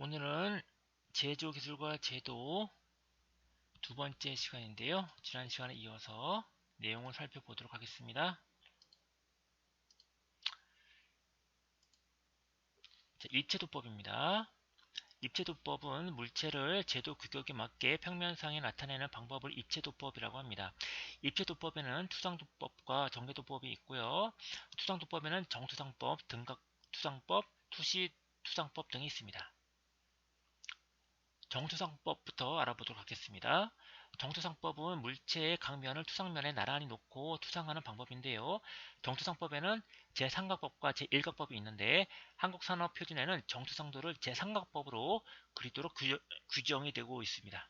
오늘은 제조 기술과 제도 두 번째 시간인데요. 지난 시간에 이어서 내용을 살펴보도록 하겠습니다. 자, 입체도법입니다. 입체도법은 물체를 제도 규격에 맞게 평면상에 나타내는 방법을 입체도법이라고 합니다. 입체도법에는 투상도법과 정계도법이 있고요. 투상도법에는 정투상법, 등각투상법, 투시투상법 등이 있습니다. 정투상법부터 알아보도록 하겠습니다. 정투상법은 물체의 강면을 투상면에 나란히 놓고 투상하는 방법인데요. 정투상법에는 제3각법과 제1각법이 있는데 한국산업표준에는 정투상도를 제3각법으로 그리도록 규정이 되고 있습니다.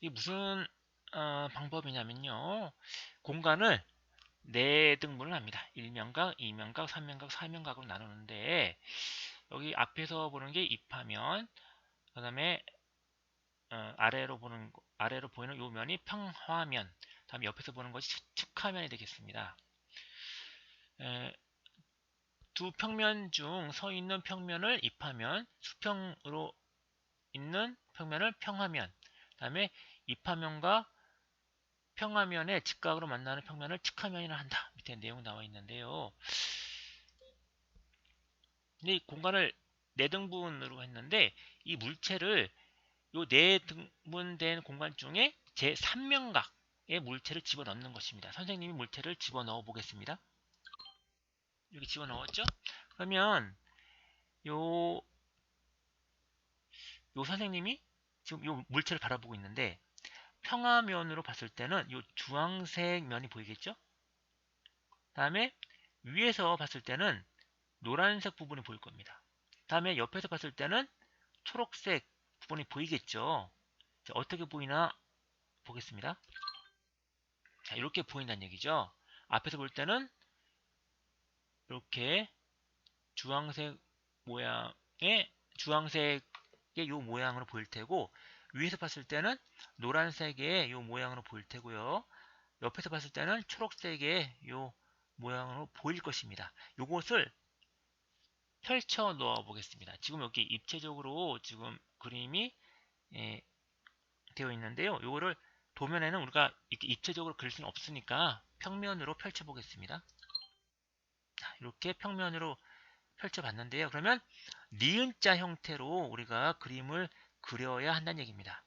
이게 무슨 어, 방법이냐면요. 공간을 네 등분을 합니다. 1면각, 2면각, 3면각, 4면각으로 나누는데 여기 앞에서 보는 게 입하면 그 다음에 어, 아래로 보는 아래로 보이는 요 면이 평화면 다음에 옆에서 보는 것이 측하면이 되겠습니다. 에, 두 평면 중 서 있는 평면을 입하면 수평으로 있는 평면을 평화면 다음에 입하면과 평화면의 직각으로 만나는 평면을 측하면이라 한다. 밑에 내용 나와 있는데요. 근데 이 공간을 네등분으로 했는데 이 물체를 요 네등분된 공간 중에 제 3면각의 물체를 집어넣는 것입니다. 선생님이 물체를 집어넣어 보겠습니다. 여기 집어넣었죠? 그러면 요, 요 선생님이 지금 요 물체를 바라보고 있는데 평화면으로 봤을 때는 요 주황색 면이 보이겠죠? 다음에 위에서 봤을 때는 노란색 부분이 보일 겁니다. 다음에 옆에서 봤을 때는 초록색 부분이 보이겠죠. 자, 어떻게 보이나 보겠습니다. 자, 이렇게 보인다는 얘기죠. 앞에서 볼 때는 이렇게 주황색 모양의 주황색의 이 모양으로 보일 테고 위에서 봤을 때는 노란색의 이 모양으로 보일 테고요. 옆에서 봤을 때는 초록색의 이 모양으로 보일 것입니다. 이것을 펼쳐 놓아 보겠습니다. 지금 여기 입체적으로 지금 그림이 예, 되어 있는데요. 이거를 도면에는 우리가 입체적으로 그릴 수는 없으니까 평면으로 펼쳐 보겠습니다. 이렇게 평면으로 펼쳐 봤는데요. 그러면 니은자 형태로 우리가 그림을 그려야 한다는 얘기입니다.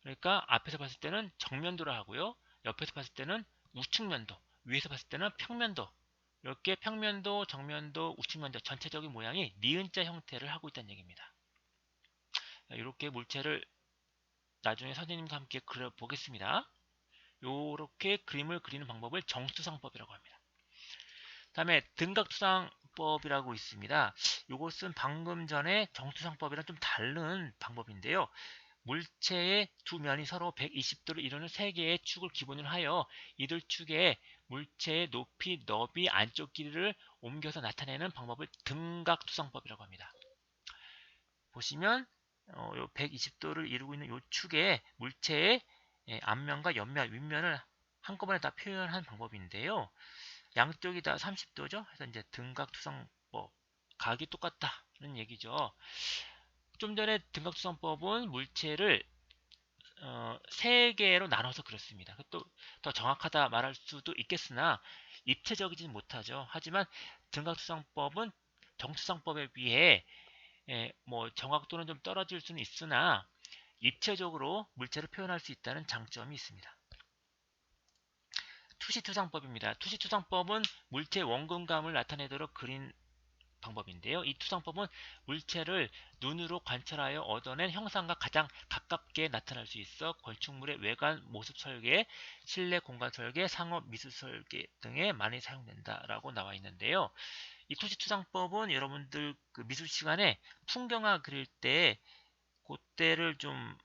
그러니까 앞에서 봤을 때는 정면도로 하고요. 옆에서 봤을 때는 우측면도, 위에서 봤을 때는 평면도 이렇게 평면도, 정면도, 우측면도 전체적인 모양이 니은자 형태를 하고 있다는 얘기입니다. 이렇게 물체를 나중에 선생님과 함께 그려보겠습니다. 이렇게 그림을 그리는 방법을 정수상법이라고 합니다. 다음에 등각투상법이라고 있습니다. 이것은 방금 전에 정수상법이랑 좀 다른 방법인데요. 물체의 두 면이 서로 120도를 이루는 세 개의 축을 기본으로 하여 이들 축에 물체의 높이, 너비, 안쪽 길이를 옮겨서 나타내는 방법을 등각투성법이라고 합니다. 보시면 어, 120도를 이루고 있는 이 축에 물체의 예, 앞면과 옆면, 윗면을 한꺼번에 다 표현한 방법인데요. 양쪽이 다 30도죠. 그래서 이제 등각투성법, 각이 똑같다는 얘기죠. 좀 전에 등각투성법은 물체를 어, 세 개로 나눠서 그렸습니다. 또 더 정확하다 말할 수도 있겠으나 입체적이지는 못하죠. 하지만 등각투성법은 정투성법에 비해 예, 뭐 정확도는 좀 떨어질 수는 있으나 입체적으로 물체를 표현할 수 있다는 장점이 있습니다. 투시투상법입니다. 투시투상법은 물체 원근감을 나타내도록 그린 방법인데요. 이 투상법은 물체를 눈으로 관찰하여 얻어낸 형상과 가장 가깝게 나타날 수 있어 건축물의 외관 모습 설계, 실내 공간 설계, 상업 미술 설계 등에 많이 사용된다라고 나와 있는데요. 이 토시투상법은 여러분들 그 미술 시간에 풍경화 그릴 때 그때를 좀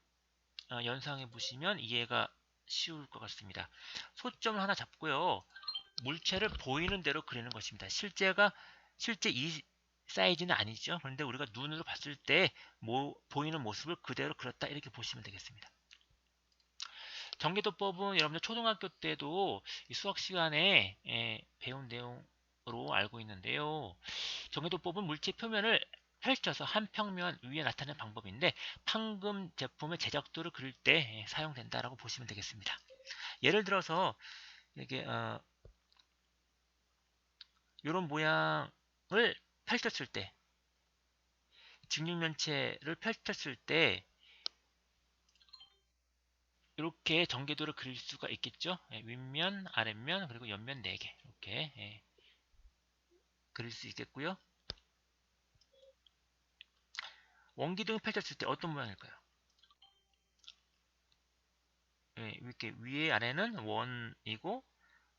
어, 연상해 보시면 이해가 쉬울 것 같습니다. 소점을 하나 잡고요. 물체를 보이는 대로 그리는 것입니다. 실제가 실제 이 사이즈는 아니죠. 그런데 우리가 눈으로 봤을 때 뭐, 보이는 모습을 그대로 그렸다 이렇게 보시면 되겠습니다. 전개도법은 여러분들 초등학교 때도 수학 시간에 예, 배운 내용 방법으로 알고 있는데요. 정해도법은 물체 표면을 펼쳐서 한 평면 위에 나타내는 방법인데 판금 제품의 제작도를 그릴 때 사용된다라고 보시면 되겠습니다. 예를 들어서 이게 어, 이런 모양을 펼쳤을 때 직육면체를 펼쳤을 때 이렇게 전개도를 그릴 수가 있겠죠. 예, 윗면, 아랫면, 그리고 옆면 4개 이렇게 예, 그릴 수 있겠고요. 원기둥이 펼쳤을 때 어떤 모양일까요? 예, 이렇게 위에 아래는 원이고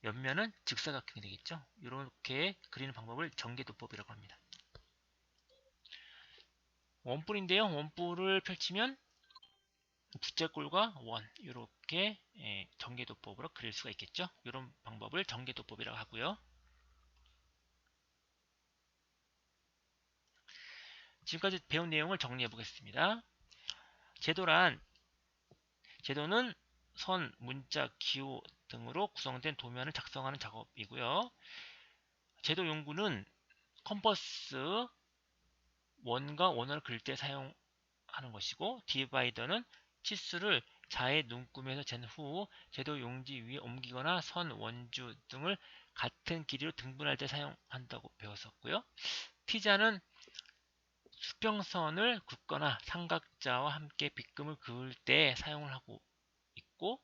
옆면은 직사각형이 되겠죠. 이렇게 그리는 방법을 전개도법이라고 합니다. 원뿔인데요. 원뿔을 펼치면 부채꼴과 원 이렇게 예, 전개도법으로 그릴 수가 있겠죠. 이런 방법을 전개도법이라고 하고요. 지금까지 배운 내용을 정리해 보겠습니다. 제도란 제도는 선, 문자, 기호 등으로 구성된 도면을 작성하는 작업이고요. 제도 용구는 컴퍼스 원과 원을 그릴 때 사용하는 것이고 디바이더는 치수를 자의 눈금에서 잰 후 제도 용지 위에 옮기거나 선, 원주 등을 같은 길이로 등분할 때 사용한다고 배웠었고요. 피자는 수평선을 긋거나 삼각자와 함께 빗금을 그을 때 사용을 하고 있고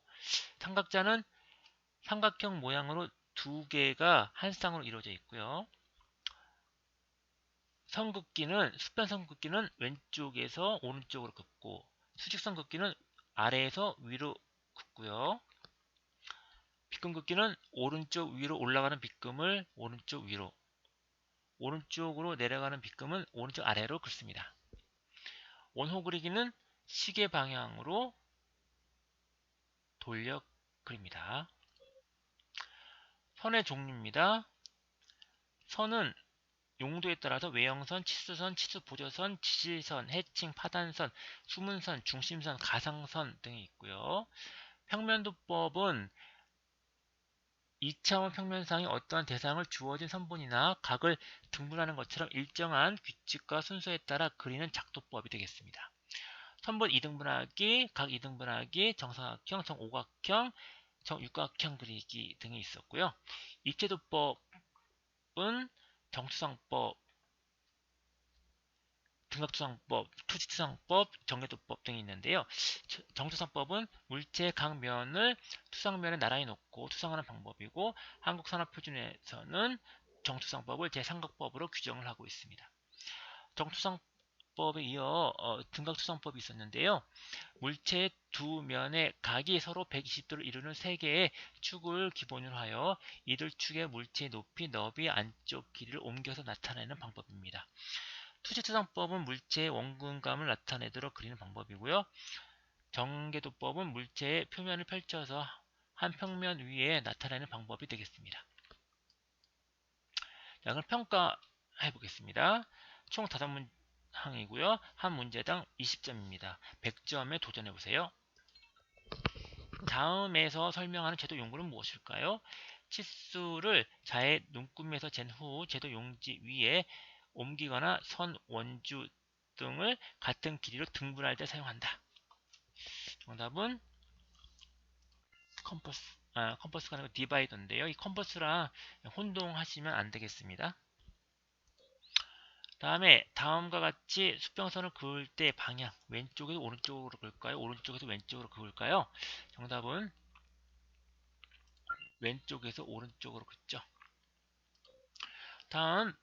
삼각자는 삼각형 모양으로 두 개가 한 쌍으로 이루어져 있고요. 선긋기는 수평 선 긋기는 왼쪽에서 오른쪽으로 긋고 수직 선 긋기는 아래에서 위로 긋고요. 빗금 긋기는 오른쪽 위로 올라가는 빗금을 오른쪽 위로 오른쪽으로 내려가는 빗금은 오른쪽 아래로 긋습니다. 원호 그리기는 시계 방향으로 돌려 그립니다. 선의 종류입니다. 선은 용도에 따라서 외형선, 치수선, 치수 보조선, 지질선, 해칭, 파단선, 수문선, 중심선, 가상선 등이 있고요. 평면도법은 2차원 평면상의 어떠한 대상을 주어진 선분이나 각을 등분하는 것처럼 일정한 규칙과 순서에 따라 그리는 작도법이 되겠습니다. 선분 2등분하기, 각 2등분하기, 정사각형, 정오각형, 정육각형 그리기 등이 있었고요. 입체도법은 정투상법, 등각투상법, 투지투상법, 정계도법 등이 있는데요. 정투상법은 물체 각 면을 투상면에 나란히 놓고 투상하는 방법이고 한국산업표준에서는 정투상법을 제3각법으로 규정을 하고 있습니다. 정투상 법에 이어 어, 등각투상법이 있었는데요. 물체의 두 면의 각이 서로 120도를 이루는 세 개의 축을 기본으로 하여 이들 축의 물체의 높이, 너비, 안쪽 길이를 옮겨서 나타내는 방법입니다. 투지투상법은 물체의 원근감을 나타내도록 그리는 방법이고요. 정계도법은 물체의 표면을 펼쳐서 한 평면 위에 나타내는 방법이 되겠습니다. 자, 그럼 평가해 보겠습니다. 총 5문 항이고요. 한 문제당 20점입니다. 100점에 도전해 보세요. 다음에서 설명하는 제도 용구는 무엇일까요? 치수를 자의 눈금에서 잰 후 제도 용지 위에 옮기거나 선, 원주 등을 같은 길이로 등분할 때 사용한다. 정답은 컴퍼스, 아, 컴퍼스가 아니고 디바이더인데요. 이 컴퍼스랑 혼동하시면 안 되겠습니다. 다음에 다음과 같이 수평선을 그을 때 방향 왼쪽에서 오른쪽으로 그을까요? 오른쪽에서 왼쪽으로 그을까요? 정답은 왼쪽에서 오른쪽으로 긋죠. 다음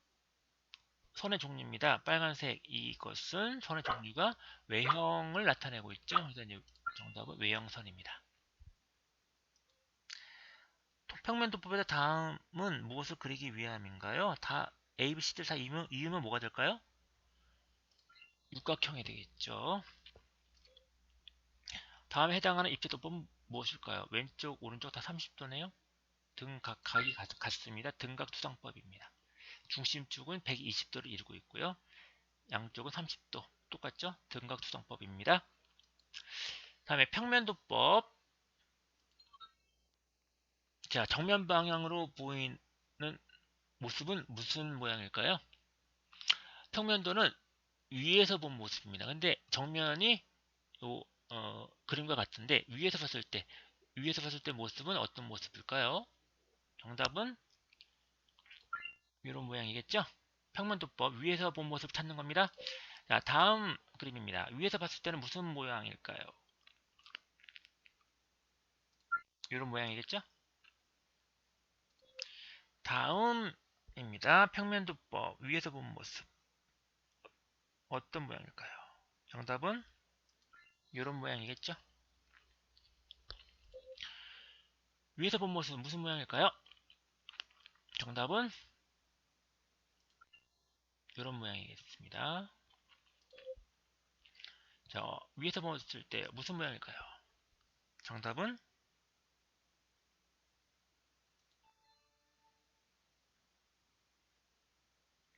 선의 종류입니다. 빨간색 이것은 선의 종류가 외형을 나타내고 있죠. 그래서 정답은 외형선입니다. 평면 도법에서 다음은 무엇을 그리기 위함인가요? 다 A, B, C들 다 이으면, 이으면 뭐가 될까요? 육각형이 되겠죠. 다음에 해당하는 입체도법은 무엇일까요? 왼쪽, 오른쪽 다 30도네요. 등각, 각이 같습니다. 등각투상법입니다. 중심축은 120도를 이루고 있고요. 양쪽은 30도 똑같죠? 등각투성법입니다. 다음에 평면도법 자 정면 방향으로 보이는 모습은 무슨 모양일까요? 평면도는 위에서 본 모습입니다. 근데 정면이 요, 어, 그림과 같은데 위에서 봤을 때 위에서 봤을 때 모습은 어떤 모습일까요? 정답은 이런 모양이겠죠? 평면도법 위에서 본 모습 찾는 겁니다. 자, 다음 그림입니다. 위에서 봤을 때는 무슨 모양일까요? 이런 모양이겠죠? 다음 입니다. 평면도법 위에서 본 모습 어떤 모양일까요? 정답은 이런 모양이겠죠? 위에서 본 모습은 무슨 모양일까요? 정답은 이런 모양이겠습니다. 자, 위에서 봤을 때 무슨 모양일까요? 정답은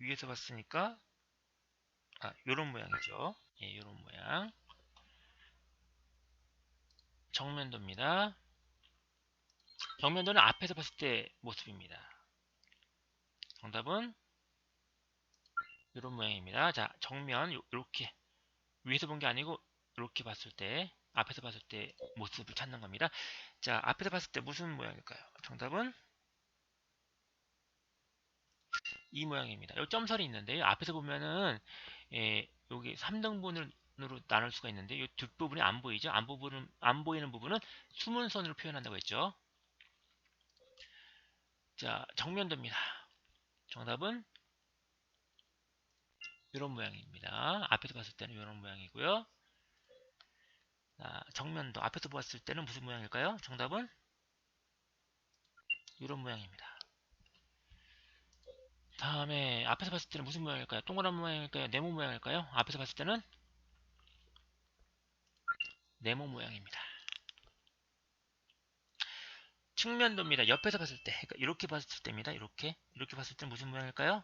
위에서 봤으니까 아, 요런 모양이죠. 예, 요런 모양. 정면도입니다. 정면도는 앞에서 봤을 때 모습입니다. 정답은 이런 모양입니다. 자, 정면 이렇게 위에서 본 게 아니고 이렇게 봤을 때 앞에서 봤을 때 모습을 찾는 겁니다. 자, 앞에서 봤을 때 무슨 모양일까요? 정답은 이 모양입니다. 여기 점설이 있는데요. 앞에서 보면은 예, 여기 3등분으로 나눌 수가 있는데 이 뒷부분이 안 보이죠? 안, 부분은, 안 보이는 부분은 숨은 선으로 표현한다고 했죠. 자, 정면도입니다. 정답은 이런 모양입니다. 앞에서 봤을 때는 이런 모양이고요. 자, 정면도 앞에서 보았을 때는 무슨 모양일까요? 정답은 이런 모양입니다. 다음에 앞에서 봤을 때는 무슨 모양일까요? 동그란 모양일까요? 네모 모양일까요? 앞에서 봤을 때는 네모 모양입니다. 측면도입니다. 옆에서 봤을 때, 그러니까 이렇게 봤을 때입니다. 이렇게 이렇게 봤을 때 무슨 모양일까요?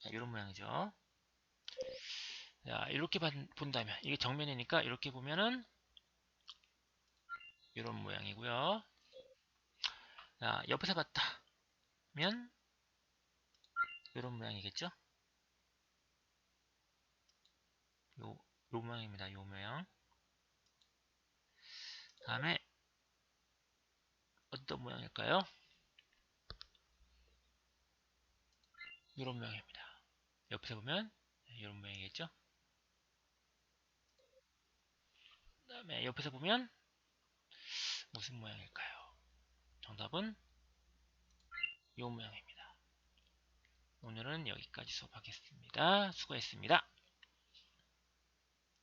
자, 이런 모양이죠. 자, 이렇게 본다면 이게 정면이니까 이렇게 보면은 이런 모양이고요. 자, 옆에서 봤다 면 이런 모양이겠죠? 요, 요 모양입니다. 요 모양. 다음에 어떤 모양일까요? 이런 모양입니다. 옆에서 보면 이런 모양이겠죠? 그 다음에 옆에서 보면 무슨 모양일까요? 정답은 이 모양입니다. 오늘은 여기까지 수업하겠습니다. 수고했습니다.